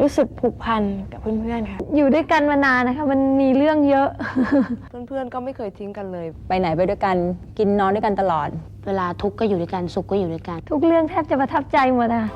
รู้สึกผูกพันกับเพื่อนๆค่ะ อยู่ด้วยกันมานานนะคะ มันมีเรื่องเยอะ เพื่อนๆก็ไม่เคยทิ้งกันเลย ไปไหนไปด้วยกันกินนอนด้วยกันตลอด เวลาทุกข์ก็อยู่ด้วยกันสุขก็อยู่ด้วยกัน ทุกเรื่องแทบจะประทับใจหมดอะ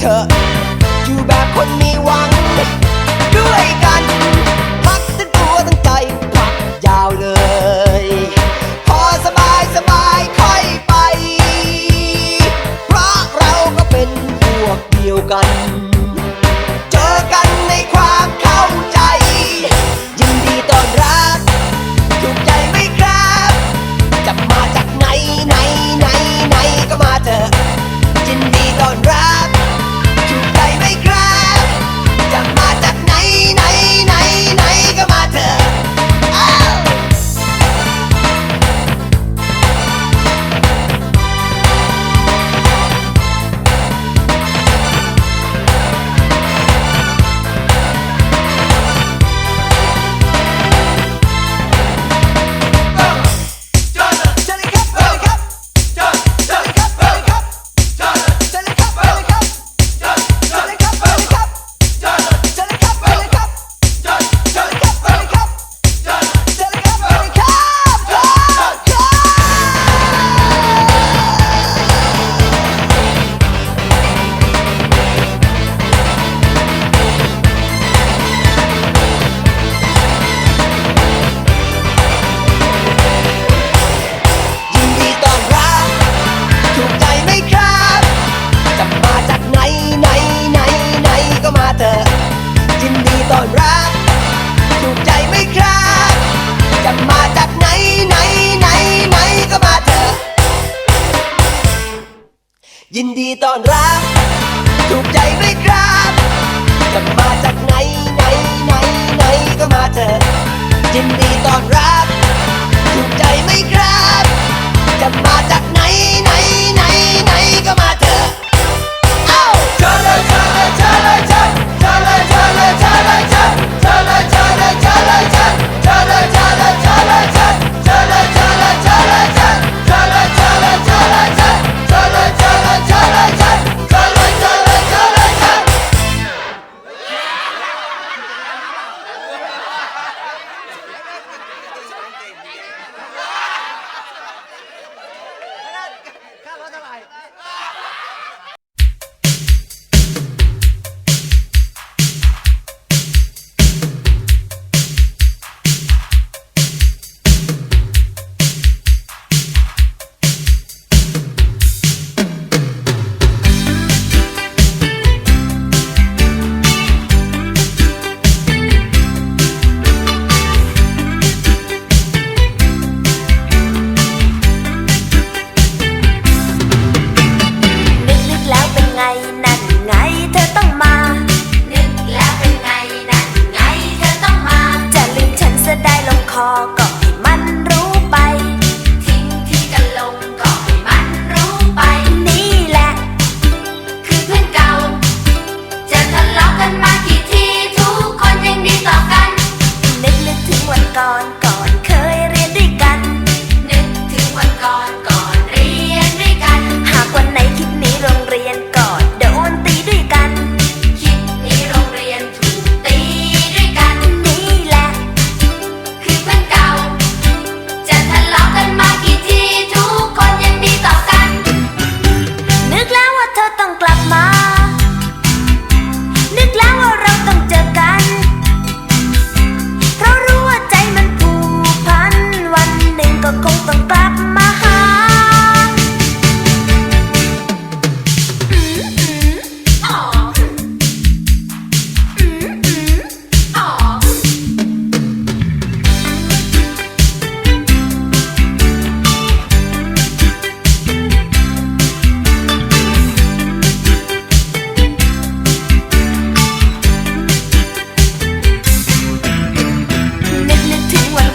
可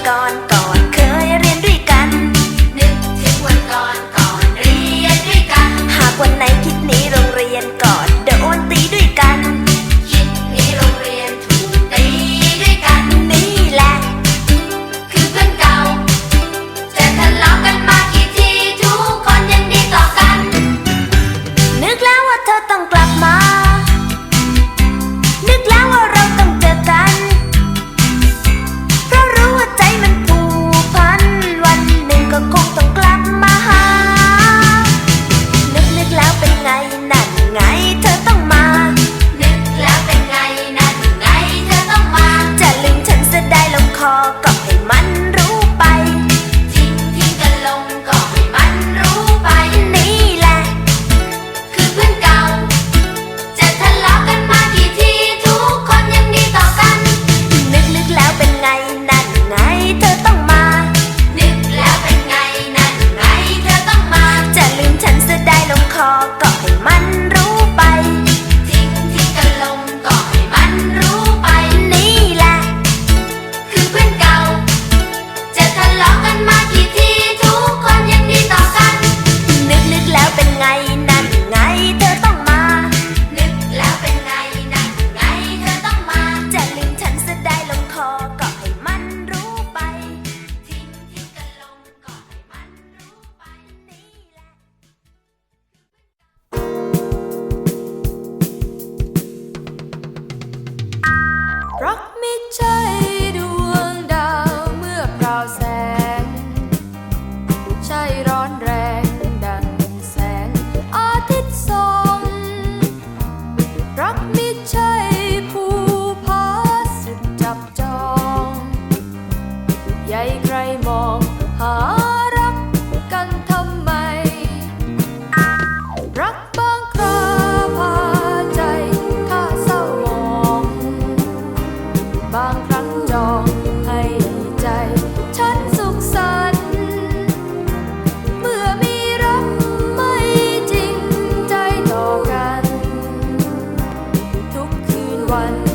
gone. 关